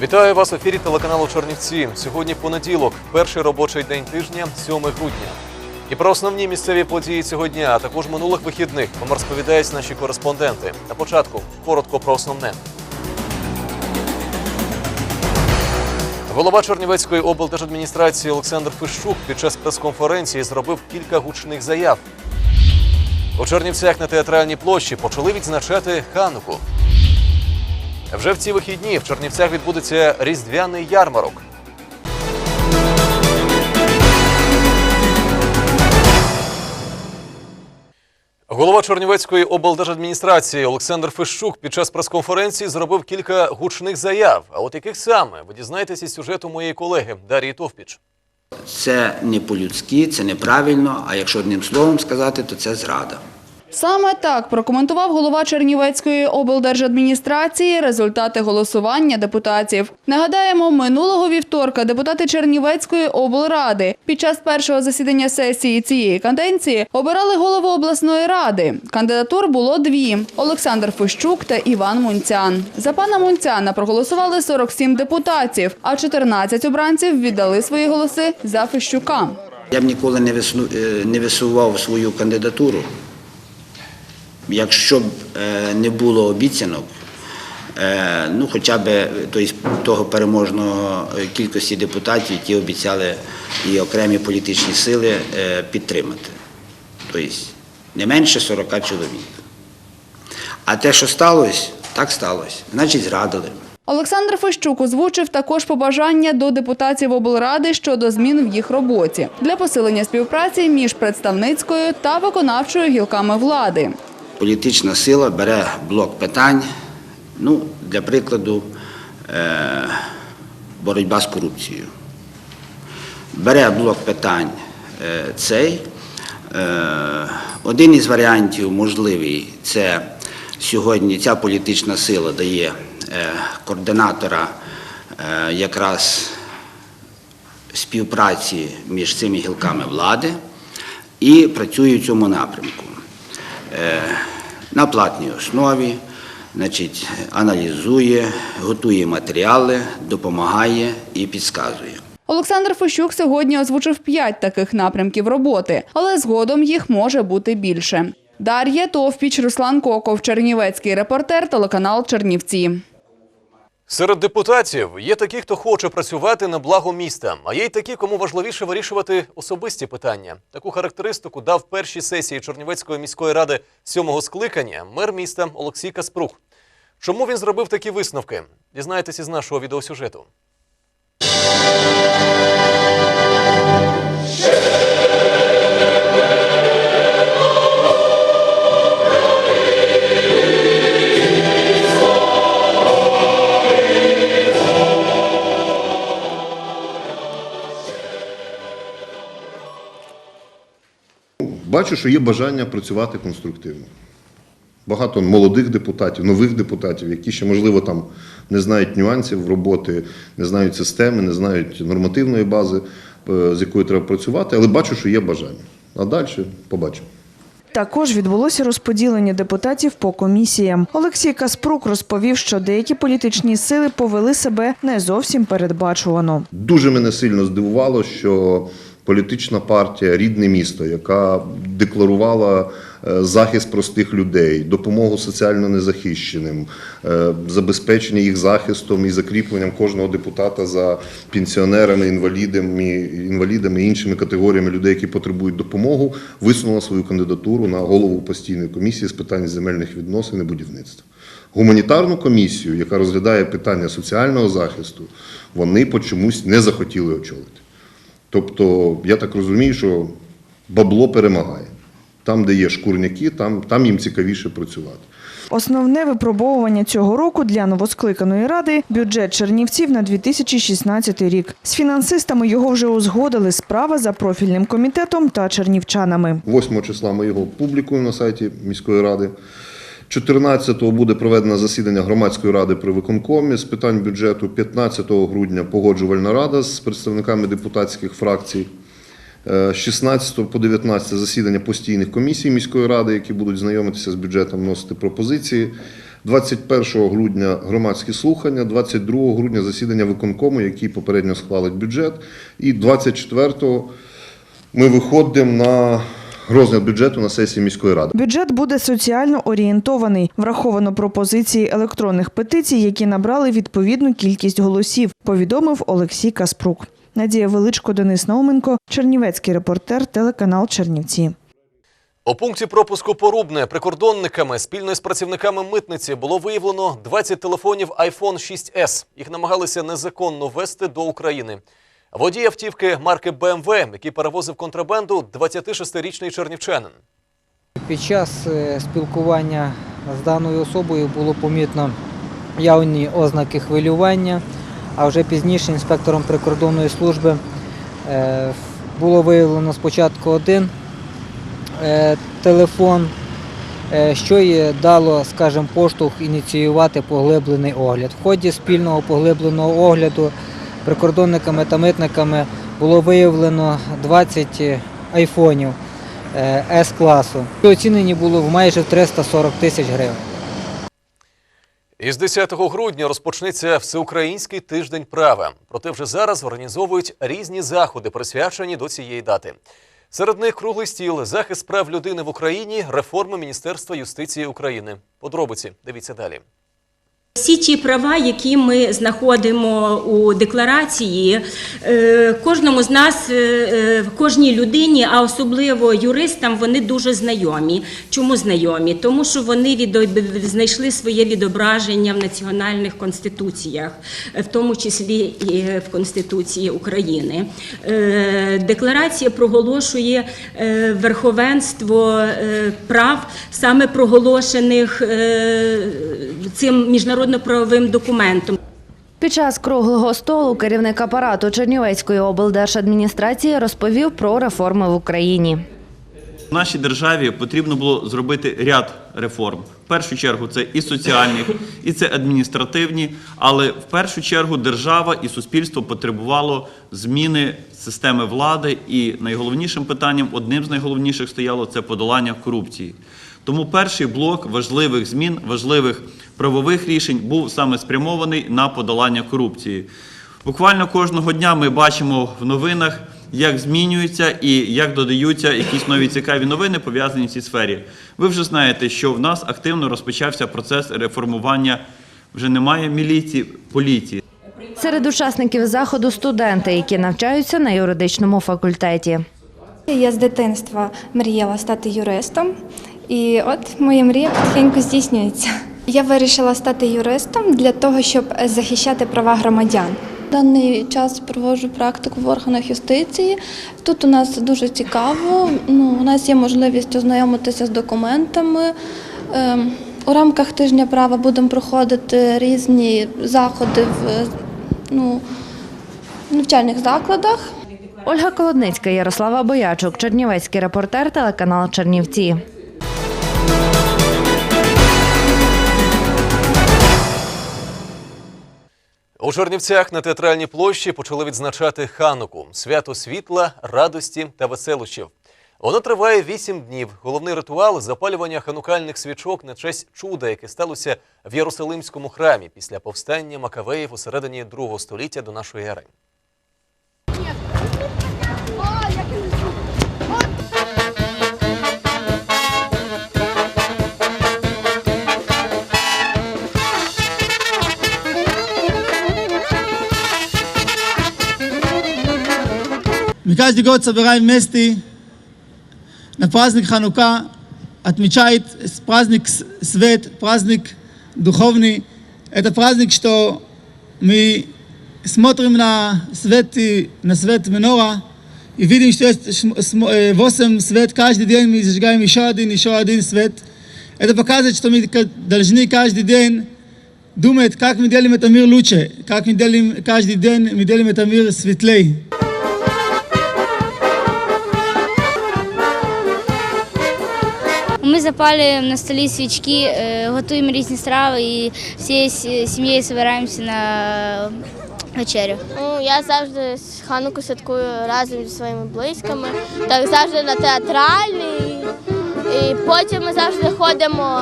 Вітаю вас в ефірі телеканалу Чернівці. Сьогодні понеділок, перший робочий день тижня, 7 грудня. І про основні місцеві події цього дня, а також минулих вихідних вам розповідають наші кореспонденти. На початку коротко про основне. Голова Чернівецької облдержадміністрації Олександр Фищук під час прес-конференції зробив кілька гучних заяв. У Чернівцях на театральній площі почали відзначати Хануку. Вже в ці вихідні в Чернівцях відбудеться різдвяний ярмарок. Голова Чернівецької облдержадміністрації Олександр Фищук під час прес-конференції зробив кілька гучних заяв. А от яких саме ви дізнаєтесь із сюжету моєї колеги Дарії Товпіч. Це не по-людськи, це неправильно, а якщо одним словом сказати, то це зрада. Саме так прокоментував голова Чернівецької облдержадміністрації результати голосування депутатів. Нагадаємо, минулого вівторка депутати Чернівецької облради під час першого засідання сесії цієї каденції обирали голову обласної ради. Кандидатур було дві: Олександр Фищук та Іван Мунцян. За пана Мунцяна проголосували 47 депутатів, а 14 обранців віддали свої голоси за Фищука. Я б ніколи не, е, висував свою кандидатуру, якщо б е, не було обіцянок, е, ну хоча б того переможного е, кількості депутатів, які обіцяли і окремі політичні сили підтримати. Тобто не менше 40 чоловік. А те, що сталося, так сталося. Значить, зрадили. Олександр Фещук озвучив також побажання до депутатів облради щодо змін в їх роботі для посилення співпраці між представницькою та виконавчою гілками влади. Політична сила бере блок питань, ну, для прикладу, е, боротьба з корупцією. Бере блок питань е, цей. Е, один із варіантів можливий це сьогодні ця політична сила дає координатора якраз співпраці між цими гілками влади і працює в цьому напрямку. Е, На платній основі, значить, аналізує, готує матеріали, допомагає і підказує. Олександр Фещук сьогодні озвучив п'ять таких напрямків роботи, але згодом їх може бути більше. Дар'я Товпіч, Руслан Коков, Чернівецький репортер, телеканал Чернівці. Серед депутатів є такі, хто хоче працювати на благо міста, а є й такі, кому важливіше вирішувати особисті питання. Таку характеристику дав першій сесії Чернівецької міської ради сьомого скликання мер міста Олексій Каспрух. Чому він зробив такі висновки? Дізнаєтесь із нашого відеосюжету. Бачу, що є бажання працювати конструктивно. Багато молодих депутатів, нових депутатів, які ще, можливо, там не знають нюансів роботи, не знають системи, не знають нормативної бази, е, з якою треба працювати, але бачу, що є бажання. А далі побачимо. Також відбулося розподілення депутатів по комісіям. Олексій Каспрук розповів, що деякі політичні сили повели себе не зовсім передбачувано. Дуже мене сильно здивувало, що політична партія Рідне місто, яка декларувала е, захист простих людей, допомогу соціально незахищеним, е, забезпечення їх захистом і закріпленням кожного депутата за пенсіонерами, інвалідами, інвалідами іншими категоріями людей, які потребують допомогу, висунула свою кандидатуру на голову постійної комісії з питань земельних відносин і будівництва. Гуманітарну комісію, яка розглядає питання соціального захисту, вони по чомусь не захотіли очолити. Тобто, я так розумію, що бабло перемагає. Там, де є шкурняки, там, там їм цікавіше працювати. Основне випробовування цього року для новоскликаної ради бюджет Чернівців на 2016 рік. З фінансистами його вже узгодили справа за профільним комітетом та чернівчанами. 8 числа ми його публікуємо на сайті міської ради. 14-го буде проведено засідання громадської ради при виконкомі з питань бюджету. 15 грудня погоджувальна рада з представниками депутатських фракцій. Е, З 16 по 19 засідання постійних комісій міської ради, які будуть знайомитися з бюджетом, вносити пропозиції. 21 грудня громадські слухання, 22 грудня засідання виконкому, який попередньо схвалить бюджет, і 24 ми виходимо на розгляд бюджету на сесії міської ради. Бюджет буде соціально орієнтований. Враховано пропозиції електронних петицій, які набрали відповідну кількість голосів, повідомив Олексій Каспрук. Надія Величко, Денис Науменко, Чернівецький репортер, телеканал Чернівці. У пункті пропуску Порубне прикордонниками спільно з працівниками митниці було виявлено 20 телефонів iPhone 6s. Їх намагалися незаконно ввести до України. Водій автівки марки BMW, який перевозив контрабанду, 26-річний чернівчанин. Під час е, спілкування з даною особою було помітно явні ознаки хвилювання, а вже пізніше інспектором прикордонної служби е, було виявлено спочатку один е, телефон, що й дало, скажімо, поштовх ініціювати поглиблений огляд. В ході спільного поглибленого огляду прикордонниками та митниками було виявлено 20 айфонів е, С-класу. Оцінені було в майже 340 тисяч гривень. Із 10 грудня розпочнеться всеукраїнський тиждень права. Проте вже зараз організовують різні заходи, присвячені до цієї дати. Серед них круглий стіл, захист прав людини в Україні, реформи Міністерства юстиції України. Подробиці дивіться далі. Всі ті права, які ми знаходимо у декларації, е, кожному з нас, е, е, кожній людині, а особливо юристам, вони дуже знайомі. Чому знайомі? Тому що вони відо- знайшли своє відображення в національних конституціях, в тому числі і в Конституції України. Декларація проголошує верховенство прав, саме проголошених цим міжнародно-правовим документом. Під час круглого столу керівник апарату Чернівецької облдержадміністрації розповів про реформи в Україні. В нашій державі потрібно було зробити ряд реформ. В першу чергу це і соціальні, і це адміністративні, але в першу чергу держава і суспільство потребувало зміни системи влади, і найголовнішим питанням, одним з найголовніших стояло це подолання корупції. Тому перший блок важливих змін, важливих правових рішень був саме спрямований на подолання корупції. Буквально кожного дня ми бачимо в новинах, як змінюються і як додаються якісь нові цікаві новини, пов'язані в цій сфері. Ви вже знаєте, що в нас активно розпочався процес реформування. Вже немає міліції, поліції. Серед учасників заходу студенти, які навчаються на юридичному факультеті. Я з дитинства мріяла стати юристом, і от моя мрія потихеньку здійснюється. Я вирішила стати юристом для того, щоб захищати права громадян. Даний час проводжу практику в органах юстиції. Тут у нас дуже цікаво. Ну, у нас є можливість ознайомитися з документами. Ем, У рамках тижня права будемо проходити різні заходи в ну, навчальних закладах. Ольга Колодницька, Ярослава Боячук, Чернівецький репортер, телеканал Чернівці. У Чернівцях на театральній площі почали відзначати хануку свято світла, радості та веселощів. Воно триває вісім днів. Головний ритуал запалювання ханукальних свічок на честь чуда, яке сталося в Єрусалимському храмі після повстання Макавеїв у середині другого століття до нашої ери. Мы каждый год собираем вместе на праздник Ханука, отмечает праздник свет, праздник духовный. Это праздник, что мы смотрим на свет, на свет Менора и видим, что есть шм- см- э, восемь свет каждый день, мы зажигаем еще один, еще один свет. Это показывает, что мы должны каждый день думать, как мы делаем этот мир лучше, как мы каждый день, мы делаем этот мир светлее. Запалюємо на столі свічки, е, готуємо різні страви і всією сім'єю збираємося на вечерю. Ну, я завжди хануку святкую разом зі своїми близькими, так завжди на театральний. І потім ми завжди ходимо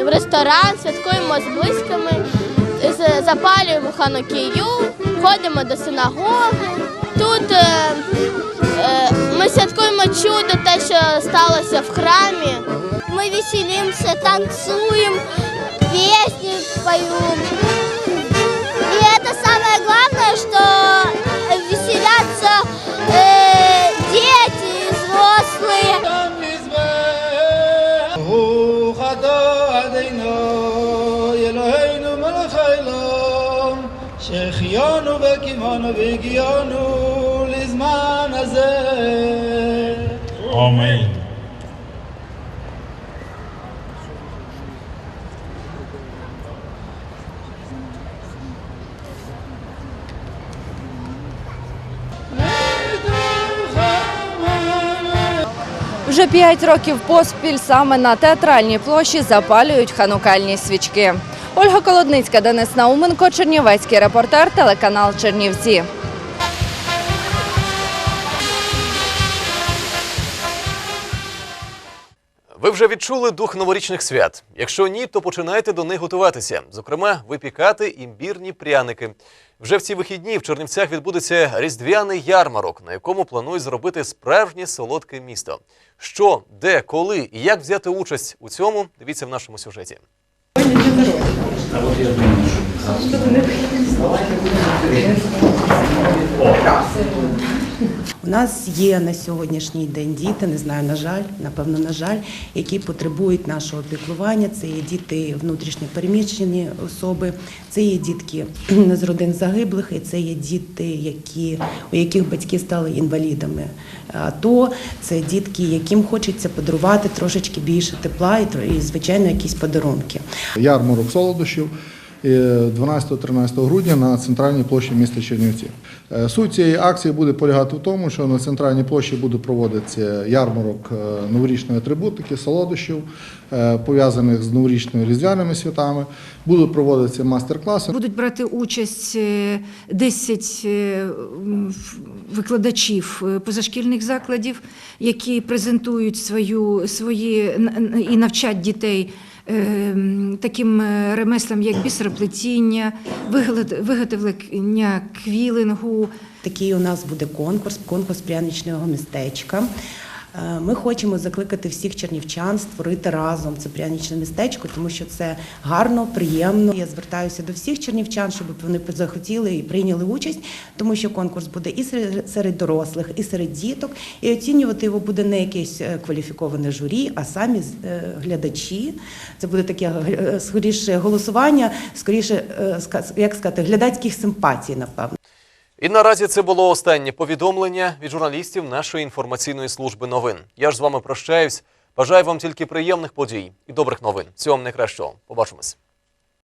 в ресторан, святкуємо з близькими, запалюємо ханукію, ходимо до синагоги. Тут е, е, ми святкуємо чудо, те, що сталося в храмі. Ми веселимося, танцюємо, пісні поємо. И это самое главное, что веселятся שהחיינו וקימנו והגיענו לזמן הזה. אמן. Вже п'ять років поспіль саме на театральній площі запалюють ханукальні свічки. Ольга Колодницька, Денис Науменко, Чернівецький репортер, телеканал Чернівці. Ви вже відчули дух новорічних свят. Якщо ні, то починайте до них готуватися. Зокрема, випікати імбірні пряники. Вже в ці вихідні в Чернівцях відбудеться різдвяний ярмарок, на якому планують зробити справжнє солодке місто. Що, де, коли і як взяти участь у цьому, дивіться в нашому сюжеті. А вот я думаю, что... Что-то не Давайте будем... О, У нас є на сьогоднішній день діти, не знаю, на жаль, напевно, на жаль, які потребують нашого піклування. Це є діти внутрішньо переміщені особи, це є дітки з родин загиблих, і це є діти, які, у яких батьки стали інвалідами. АТО, це дітки, яким хочеться подарувати трошечки більше тепла і, звичайно, якісь подарунки. ярмарок солодощів 12-13 грудня на центральній площі міста Чернівці. Е, Суть цієї акції буде полягати в тому, що на центральній площі буде проводитися ярмарок е, новорічної атрибутики, солодощів, е, пов'язаних з новорічними різдвяними святами. Будуть проводитися майстер-класи. Будуть брати участь е, 10 е, м, в- викладачів позашкільних закладів, які презентують свою, свої і навчать дітей таким е, ремеслам, як бісероплетіння, виготов- виготовлення квілингу, Такий у нас буде конкурс, конкурс пряничного містечка. Е, Ми хочемо закликати всіх чернівчан створити разом це пряничне містечко, тому що це гарно, приємно. Я звертаюся до всіх чернівчан, щоб вони захотіли і прийняли участь, тому що конкурс буде і серед дорослих, і серед діток. І оцінювати його буде не якесь е, кваліфіковане журі, а самі е, глядачі. Це буде таке скоріше голосування, скоріше, як сказати, глядацьких симпатій, напевно. І наразі це було останнє повідомлення від журналістів нашої інформаційної служби новин. Я ж з вами прощаюсь. Бажаю вам тільки приємних подій і добрих новин. Всього вам найкращого. Побачимось.